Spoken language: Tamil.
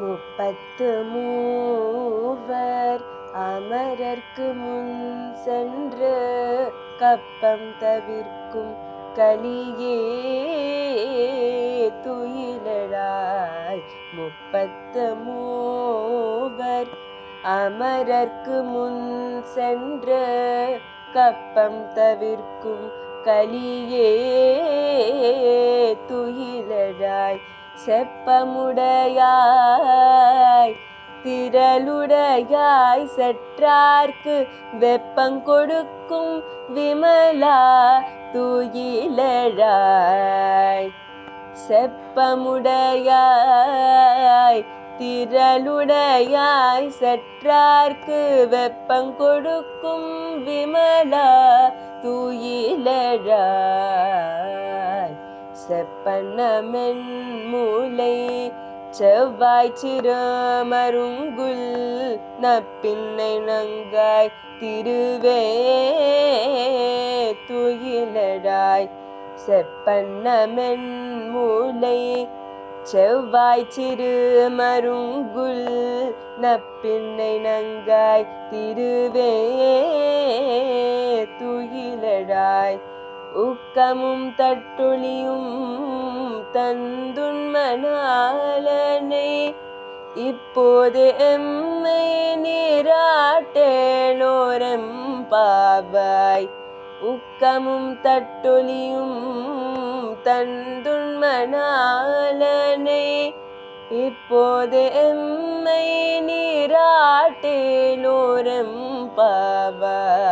முப்பத்து மூவர் அமரர்க்கு முன் சென்று கப்பம் தவிர்க்கும் கலியே துயிலாய் முப்பத்து மூவர் அமரர்க்கு முன் சென்று கப்பம் தவிர்க்கும் கலியே செப்பமுடையாய். திரளுடையாய் செற்றார்க்கு வெப்பங்கொடுக்கும் விமலா தூயிலழாய். செப்பமுடையாய் திரளுடையாய் செற்றார்க்கு வெப்பங்கொடுக்கும் விமலா தூயிலழாய். செப்பண்ணமென்மூலை செவ்வாய் சிறமருங்குல் நப்பின்னை நங்காய் திருவே துயிலடாய். செப்பன்னமென்மூலை செவ்வாய் சிறு மருங்குல் நப்பின்னை நங்காய் திருவே உக்கமும் தட்டுளியும் தந்துன்மனாலனை இப்போது எம்மை நீராட்டேனோரம் பாவாய் உக்கமும் தட்டொலியும் தந்துன்மனாலனை இப்போது எம்மை நீராட்டேனோரம் பாவாய்